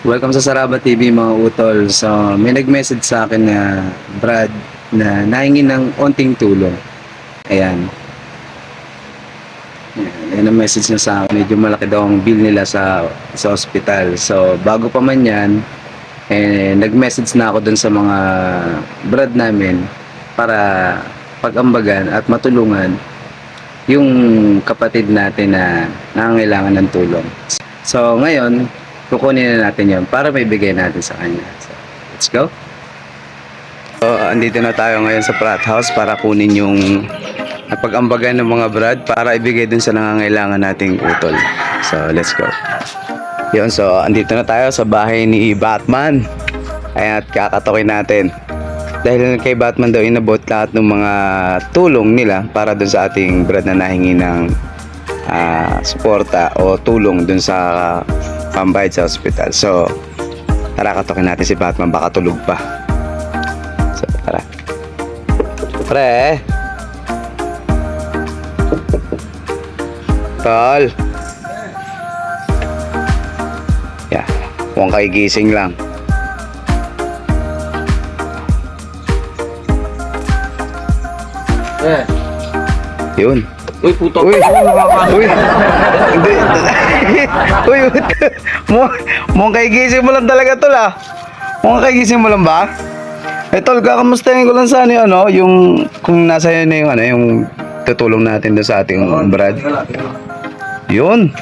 Welcome sa Saraba TV mga utol. So, may nag-message sa akin na Brad na nahingi ng onting tulong. Ayan. Ayan ang message niya sa akin. Medyo malaki daw ang bill nila sa sa hospital. So, bago pa man yan, eh, nag-message na ako dun sa mga Brad namin para pag-ambagan at matulungan yung kapatid natin na nangangailangan ng tulong. So, ngayon, kukunin na natin yon para may bigay natin sa kanya. So, let's go. So, andito na tayo ngayon sa Pratt House para kunin yung napag-ambagan ng mga brad para ibigay dun sa nangangailangan nating utol. So, let's go. Yun, so, andito na tayo sa bahay ni Batman. Ayan, at kakatokin natin. Dahil kay Batman daw inabot lahat ng mga tulong nila para dun sa ating brad na nahingi ng ah, suporta o tulong dun sa pambayad sa hospital. So, tara katokin natin si Batman, baka tulog pa. So, tara. Pre! Tol! Yeah, mukhang kagigising lang. Eh. Yun. Uy, puto. Uy! Uy! Hindi. Uy! Mo, mukhang kagigising mo lang talaga tol ah. Mukhang kagigising mo lang ba? Eh tol, kakamustahin ko lang sana yung ano, yung kung nasa yun na yung ano, yung tutulong natin doon sa ating Brad. Yun.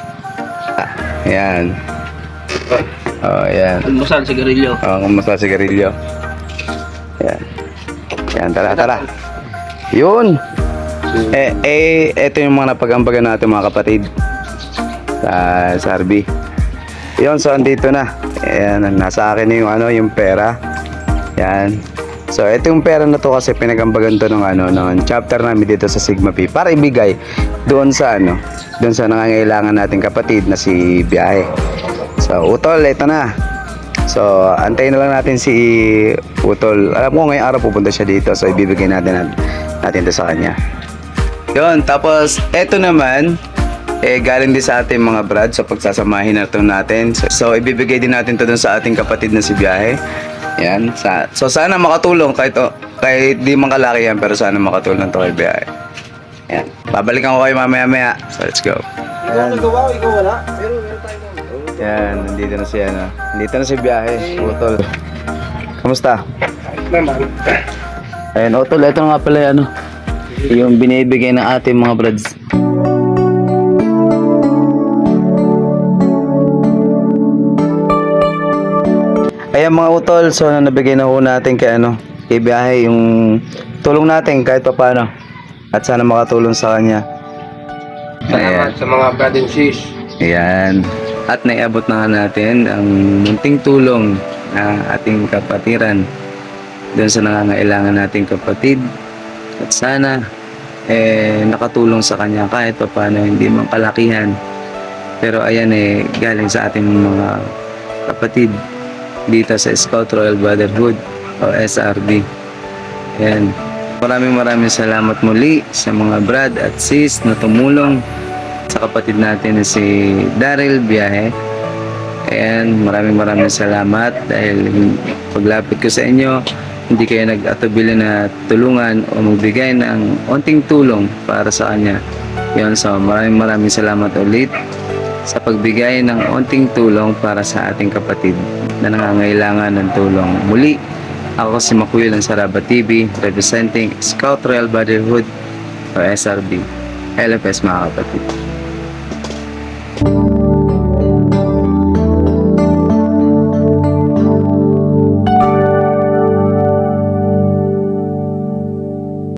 Ah, yan. Oh, yan. Almusal, sigarilyo. Oh, kumusta si Garillo? Yan. Yan, tara, tara. Yun. Eh, eh, ito yung mga napag-ambagan natin mga kapatid. Sa, sa RB. Yun, so andito na. Ayan, nasa akin yung ano, yung pera. Yan. So, ito yung pera na to kasi pinagambagan to ng ano, ng chapter namin dito sa Sigma P para ibigay doon sa ano, doon sa nangangailangan nating kapatid na si Biyahe. So, Utol, ito na. So, antayin na lang natin si Utol. Alam ko ngayong araw pupunta siya dito. So, ibibigay natin natin to sa kanya. Yun, tapos eto naman, eh galing din sa ating mga brad so pagsasamahin na to natin. So, so, ibibigay din natin to dun sa ating kapatid na si Biyahe. Yan. Sa, so sana makatulong kahit, oh, kahit di man kalaki yan pero sana makatulong to kay Biyahe. Yan. Babalikan ko kayo mamaya maya. So let's go. Ikaw nagawa, ikaw wala. Pero meron tayo doon. Yan, nandito na siya na. Nandito na si Biyahe, Utol. Kamusta? Naman. Ayun, Utol, ito nga pala yung ano, yung binibigay ng ating mga brads. Ayan mga utol, so na nabigay na ho natin kay ano, kay Biyahe yung tulong natin kahit pa paano. At sana makatulong sa kanya. Salamat sa mga brad and sis. Ayan. At naiabot na nga natin ang munting tulong na ating kapatiran doon sa nangangailangan nating kapatid. At sana eh nakatulong sa kanya kahit pa paano hindi man kalakihan. Pero ayan eh galing sa ating mga kapatid dito sa Scout Royal Brotherhood o SRB. Ayan. Maraming maraming salamat muli sa mga brad at sis na tumulong sa kapatid natin na si Daryl Biyahe. Ayan, maraming maraming salamat dahil paglapit ko sa inyo, hindi kayo nag-atubili na tulungan o magbigay ng onting tulong para sa kanya. Yun, so maraming maraming salamat ulit sa pagbigay ng onting tulong para sa ating kapatid na nangangailangan ng tulong. Muli, ako si Makuyo ng Saraba TV representing Scout Royal Brotherhood o SRB. LFS mga kapatid.